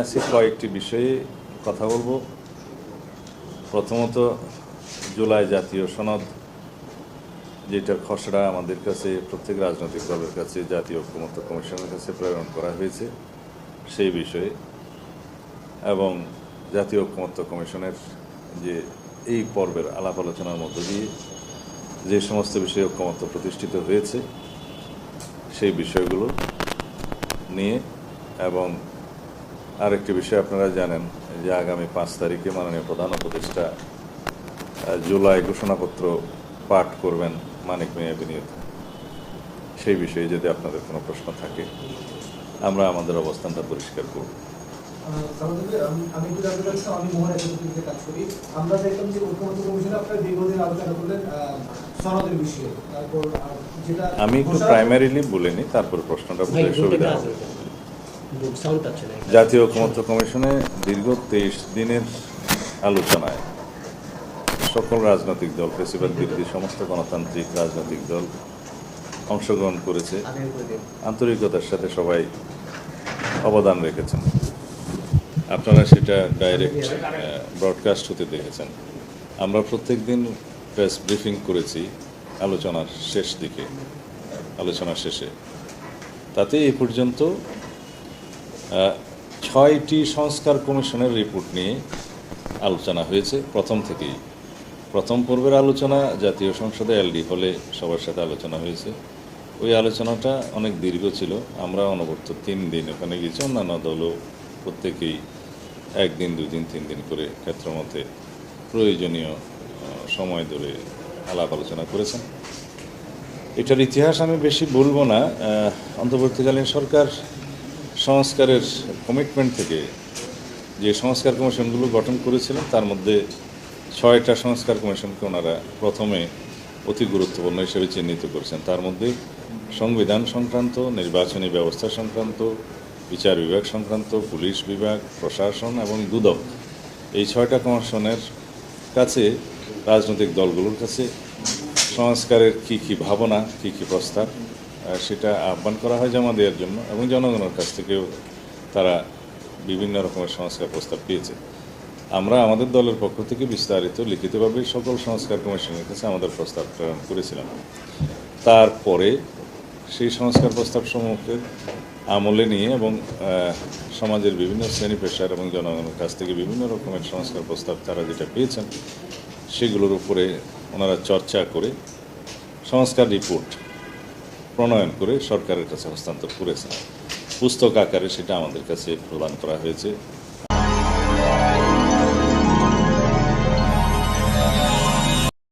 আজকে কয়েকটি বিষয়ে কথা বলব। প্রথমত, জুলাই জাতীয় সনদ, যেটার খসড়া আমাদের কাছে, প্রত্যেক রাজনৈতিক দলের কাছে, জাতীয় ঐক্যমত্য কমিশনের কাছে প্রেরণ করা হয়েছে সেই বিষয়ে। এবং জাতীয় ঐক্যমত্য কমিশনের যে এই পর্বের আলাপ আলোচনার মধ্য দিয়ে যে সমস্ত বিষয়ে ঐক্যমত্য প্রতিষ্ঠিত হয়েছে, সেই বিষয়গুলো নিয়ে এবং আরেকটি বিষয় আপনারা জানেন যে আগামী পাঁচ তারিখে মাননীয় প্রধান উপদেষ্টা জুলাই ঘোষণাপত্র পাঠ করবেন মানিক মিয়া বিনিয়োগ। সেই বিষয়ে যদি আপনাদের কোনো প্রশ্ন থাকে আমরা আমাদের অবস্থানটা পরিষ্কার করব। আমি আমি একটু জানতে চাচ্ছি আমি মোহন একাডেমিতে কাজ করি। আমরা দেখলাম যে ঐক্যমত্য কমিশনে আপনারা দীর্ঘদিন আলোচনা করলেন সনদের বিষয়ে। তারপর যেটা আমি একটু প্রাইমারিলি বলে নিই তারপর প্রশ্নটা বুঝতে সুবিধা হবে। জাতীয় ঐকমত্য কমিশনে দীর্ঘ তেইশ দিনের আলোচনায় সকল রাজনৈতিক দল প্রেসিডেন্ট বিরোধী সমস্ত গণতান্ত্রিক রাজনৈতিক দল অংশগ্রহণ করেছে। আন্তরিকতার সাথে সবাই অবদান রেখেছেন। আপনারা সেটা ডাইরেক্ট ব্রডকাস্ট হতে দেখেছেন। আমরা প্রত্যেক দিন প্রেস ব্রিফিং করেছি আলোচনার শেষ দিকে আলোচনার শেষে। তাতে এই পর্যন্ত ছয়টি সংস্কার কমিশনের রিপোর্ট নিয়ে আলোচনা হয়েছে। প্রথম থেকেই। প্রথম পর্বের আলোচনা জাতীয় সংসদে এলডি হলে সবার সাথে আলোচনা হয়েছে। ওই আলোচনাটা অনেক দীর্ঘ ছিল। আমরা অনবর্ত তিন দিন ওখানে গেছি। অন্যান্য দলও প্রত্যেকেই একদিন দুই দিন তিন দিন করে ক্ষেত্রমতে প্রয়োজনীয় সময় ধরে আলাপ আলোচনা করেছেন। এটার ইতিহাস আমি বেশি বলব না। অন্তর্বর্তীকালীন সরকার সংস্কারের কমিটমেন্ট থেকে যে সংস্কার কমিশনগুলো গঠন করেছিলেন, তার মধ্যে ছয়টা সংস্কার কমিশনকে ওনারা প্রথমে অতি গুরুত্বপূর্ণ হিসেবে চিহ্নিত করেছেন। তার মধ্যে সংবিধান সংক্রান্ত, নির্বাচনী ব্যবস্থা সংক্রান্ত, বিচার বিভাগ সংক্রান্ত, পুলিশ বিভাগ, প্রশাসন এবং দুদক। এই ছয়টা কমিশনের কাছে, রাজনৈতিক দলগুলোর কাছে সংস্কারের কি কি ভাবনা, কি কি প্রস্তাব সেটা আহ্বান করা হয় জমা দেওয়ার জন্য এবং জনগণের কাছ থেকেও তারা বিভিন্ন রকমের সংস্কার প্রস্তাব পেয়েছে। আমরা আমাদের দলের পক্ষ থেকে বিস্তারিত, লিখিতভাবে সকল সংস্কার কমিশনের কাছে আমাদের প্রস্তাব প্রেরণ করেছিলাম। তারপরে সেই সংস্কার প্রস্তাব সমূহকে আমলে নিয়ে এবং সমাজের বিভিন্ন শ্রেণি পেশার এবং জনগণের কাছ থেকে বিভিন্ন রকমের সংস্কার প্রস্তাব তারা যেটা পেয়েছেন, সেগুলোর উপরে ওনারা চর্চা করে সংস্কার রিপোর্ট প্রণয়ন করে সরকারের কাছে হস্তান্তর করেছেন পুস্তক আকারে সেটা আমাদের কাছে প্রদান করা হয়েছে।